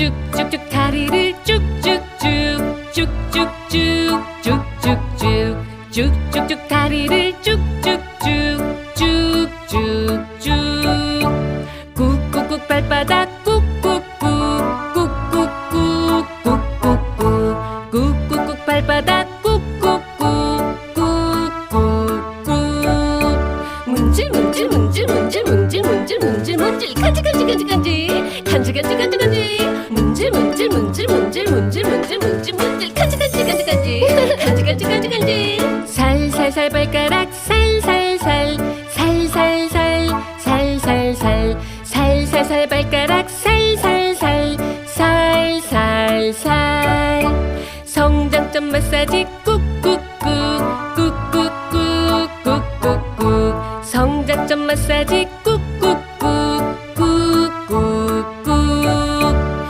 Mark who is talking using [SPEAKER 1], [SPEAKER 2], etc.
[SPEAKER 1] 쭉쭉쭉 다리를 쭉쭉쭉 쭉쭉쭉 쭉쭉쭉 쭉쭉쭉 다리를 쭉쭉쭉 쭉쭉쭉. 꾹꾹꾹 발바닥 꾹꾹꾹 꾹꾹꾹 꾹꾹꾹 꾹꾹꾹 발바닥 꾹꾹꾹 꾹꾹꾹. 문질 문질 문질 문질 문질 문질 문질 문질 간지 간지 간지 간지 문질 문질 문질 문질 문질 문질 문질 문질. 간지 간지 간지 간지 간지 간지 간지 간지 살살살 발가락 살살살. 살살살 살살살. 살살살 발가락 살살살. 살살살. 성장점 마사지 꾹꾹꾹. 꾹꾹꾹 꾹꾹꾹. 성장점 마사지